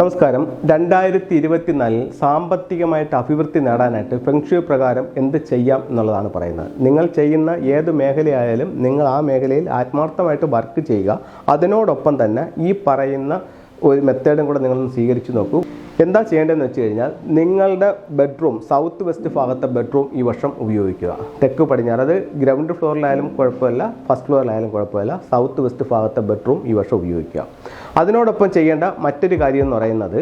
നമസ്കാരം. രണ്ടായിരത്തി ഇരുപത്തിനാലിൽ സാമ്പത്തികമായിട്ട് അഭിവൃദ്ധി നേടാനായിട്ട് ഫെങ്ഷു പ്രകാരം എന്ത് ചെയ്യാം എന്നുള്ളതാണ് പറയുന്നത്. നിങ്ങൾ ചെയ്യുന്ന ഏത് മേഖലയായാലും നിങ്ങൾ ആ മേഖലയിൽ ആത്മാർത്ഥമായിട്ട് വർക്ക് ചെയ്യുക. അതിനോടൊപ്പം തന്നെ ഈ പറയുന്ന ഒരു മെത്തേഡും കൂടെ നിങ്ങളൊന്ന് സ്വീകരിച്ചു നോക്കൂ. എന്താ ചെയ്യേണ്ടതെന്ന് വെച്ച് കഴിഞ്ഞാൽ നിങ്ങളുടെ ബെഡ്റൂം സൗത്ത് വെസ്റ്റ് ഭാഗത്തെ ബെഡ്റൂം ഈ വർഷം ഉപയോഗിക്കുക. തെക്ക് പടിഞ്ഞാറ് അത് ഗ്രൗണ്ട് ഫ്ലോറിലായാലും കുഴപ്പമില്ല ഫസ്റ്റ് ഫ്ലോറിലായാലും കുഴപ്പമില്ല സൗത്ത് വെസ്റ്റ് ഭാഗത്തെ ബെഡ്റൂം ഈ വർഷം ഉപയോഗിക്കുക. അതിനോടൊപ്പം ചെയ്യേണ്ട മറ്റൊരു കാര്യം എന്ന് പറയുന്നത്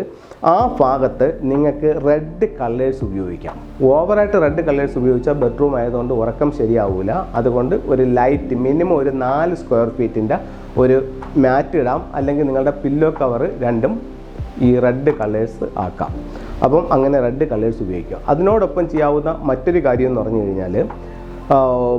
ആ ഭാഗത്ത് നിങ്ങൾക്ക് റെഡ് കളേഴ്സ് ഉപയോഗിക്കാം. ഓവറായിട്ട് റെഡ് കളേഴ്സ് ഉപയോഗിച്ചാൽ ബെഡ്റൂം ആയതുകൊണ്ട് ഉറക്കം ശരിയാവില്ല അതുകൊണ്ട് ഒരു ലൈറ്റ് മിനിമം ഒരു നാല് സ്ക്വയർ ഫീറ്റിന്റെ ഒരു മാറ്റ് ഇടാം. അല്ലെങ്കിൽ നിങ്ങളുടെ പില്ലോ കവർ രണ്ടും ഈ റെഡ് കളേഴ്സ് ആക്കാം. അപ്പം അങ്ങനെ റെഡ് കളേഴ്സ് ഉപയോഗിക്കുക അതിനോടൊപ്പം ചെയ്യാവുന്ന മറ്റൊരു കാര്യം എന്ന് പറഞ്ഞു കഴിഞ്ഞാൽ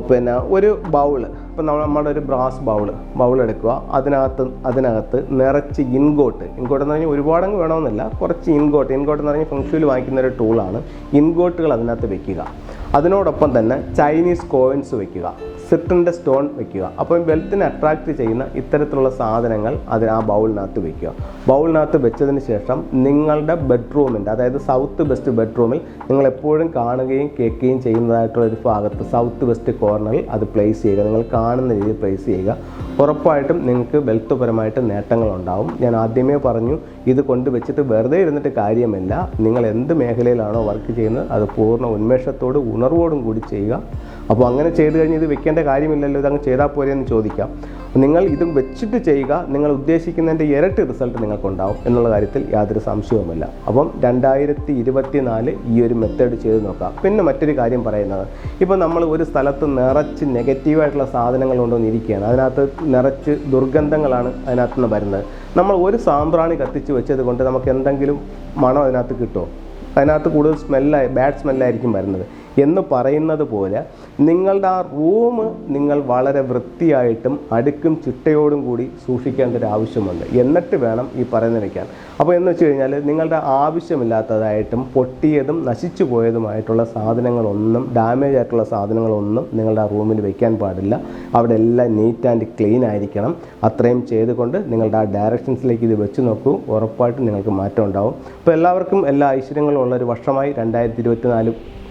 പിന്നെ ഒരു ബൗൾ ഇപ്പം നമ്മൾ നമ്മുടെ ഒരു ബ്രാസ് ബൗൾ ബൗൾ എടുക്കുക. അതിനകത്ത് അതിനകത്ത് നിറച്ച് ഇൻഗോട്ട് ഇൻഗോട്ട് എന്ന് പറഞ്ഞാൽ ഒരുപാടങ്ങ് വേണമെന്നില്ല കുറച്ച് ഇൻഗോട്ട് ഇൻഗോട്ട് എന്ന് പറഞ്ഞാൽ ഫംഗ്ഷനിൽ വാങ്ങിക്കുന്ന ഒരു ടൂളാണ് ഇൻഗോട്ടുകൾ അതിനകത്ത് വെക്കുക. അതിനോടൊപ്പം തന്നെ ചൈനീസ് കോയിൻസ് വെക്കുക. സിട്ടിന്റെ സ്റ്റോൺ വെക്കുക. അപ്പം വെൽത്തിനെ അട്രാക്റ്റ് ചെയ്യുന്ന ഇത്തരത്തിലുള്ള സാധനങ്ങൾ അതിന് ആ ബൗളിനകത്ത് വെക്കുക. ബൗളിനകത്ത് വെച്ചതിന് ശേഷം നിങ്ങളുടെ ബെഡ്റൂമിന്റെ അതായത് സൗത്ത് വെസ്റ്റ് ബെഡ്റൂമിൽ നിങ്ങൾ എപ്പോഴും കാണുകയും കേൾക്കുകയും ചെയ്യുന്നതായിട്ടുള്ള ഒരു ഭാഗത്ത് സൗത്ത് വെസ്റ്റ് കോർണറിൽ അത് പ്ലേസ് ചെയ്യുക. നിങ്ങൾ കാണുന്ന രീതിയിൽ പ്ലേസ് ചെയ്യുക. ഉറപ്പായിട്ടും നിങ്ങൾക്ക് വെൽത്തുപരമായിട്ട് നേട്ടങ്ങൾ ഉണ്ടാവും ഞാൻ ആദ്യമേ പറഞ്ഞു ഇത് കൊണ്ടുവച്ചിട്ട് വെറുതെ ഇരുന്നിട്ട് കാര്യമില്ല. നിങ്ങൾ എന്ത് മേഖലയിലാണോ വർക്ക് ചെയ്യുന്നത് അത് പൂർണ ഉന്മേഷത്തോട് ഉണർവോടും കൂടി ചെയ്യുക. അപ്പോൾ അങ്ങനെ ചെയ്ത് കഴിഞ്ഞ് ഇത് വെക്കേണ്ട കാര്യമില്ലല്ലോ ഇതങ്ങ് ചെയ്താൽ പോരെ എന്ന് ചോദിക്കാം. നിങ്ങൾ ഇത് വെച്ചിട്ട് ചെയ്യുക നിങ്ങൾ ഉദ്ദേശിക്കുന്നതിന്റെ ഇരട്ടി റിസൾട്ട് നിങ്ങൾക്കുണ്ടാവും എന്നുള്ള കാര്യത്തിൽ യാതൊരു സംശയവുമില്ല. അപ്പം രണ്ടായിരത്തി ഇരുപത്തി നാല് ഈ ഒരു മെത്തേഡ് ചെയ്ത് നോക്കാം പിന്നെ മറ്റൊരു കാര്യം പറയുന്നത് ഇപ്പോൾ നമ്മൾ ഒരു സ്ഥലത്ത് നിറച്ച് നെഗറ്റീവായിട്ടുള്ള സാധനങ്ങൾ കൊണ്ടുവന്ന് ഇരിക്കുകയാണ് അതിനകത്ത് നിറച്ച് ദുർഗന്ധങ്ങളാണ് അതിനകത്ത് നിന്ന് വരുന്നത്. നമ്മൾ ഒരു സാമ്പ്രാണി കത്തിച്ച് വെച്ചത് കൊണ്ട് നമുക്ക് എന്തെങ്കിലും മണം അതിനകത്ത് കിട്ടുമോ? അതിനകത്ത് കൂടുതൽ സ്മെല്ലായി ബാഡ് സ്മെല്ലായിരിക്കും വരുന്നത്. എന്ന് പറയുന്നത് പോലെ നിങ്ങളുടെ ആ റൂം നിങ്ങൾ വളരെ വൃത്തിയായിട്ടും അടുക്കും ചിട്ടയോടും കൂടി സൂക്ഷിക്കേണ്ട ഒരു ആവശ്യമുണ്ട്. എന്നിട്ട് വേണം ഈ പറയുന്നത് വയ്ക്കാൻ അപ്പോൾ എന്ന് വെച്ച് കഴിഞ്ഞാൽ നിങ്ങളുടെ ആവശ്യമില്ലാത്തതായിട്ടും പൊട്ടിയതും നശിച്ചു പോയതുമായിട്ടുള്ള സാധനങ്ങളൊന്നും ഡാമേജ് ആയിട്ടുള്ള സാധനങ്ങളൊന്നും നിങ്ങളുടെ ആ റൂമിൽ വയ്ക്കാൻ പാടില്ല. അവിടെ എല്ലാം നീറ്റ് ആൻഡ് ക്ലീൻ ആയിരിക്കണം. അത്രയും ചെയ്തുകൊണ്ട് നിങ്ങളുടെ ആ ഡയറക്ഷൻസിലേക്ക് ഇത് വെച്ച് നോക്കൂ. ഉറപ്പായിട്ടും നിങ്ങൾക്ക് മാറ്റം ഉണ്ടാവും. അപ്പോൾ എല്ലാവർക്കും എല്ലാ ഐശ്വര്യങ്ങളും ഉള്ള ഒരു വർഷമായി രണ്ടായിരത്തി ഇരുപത്തിനാല്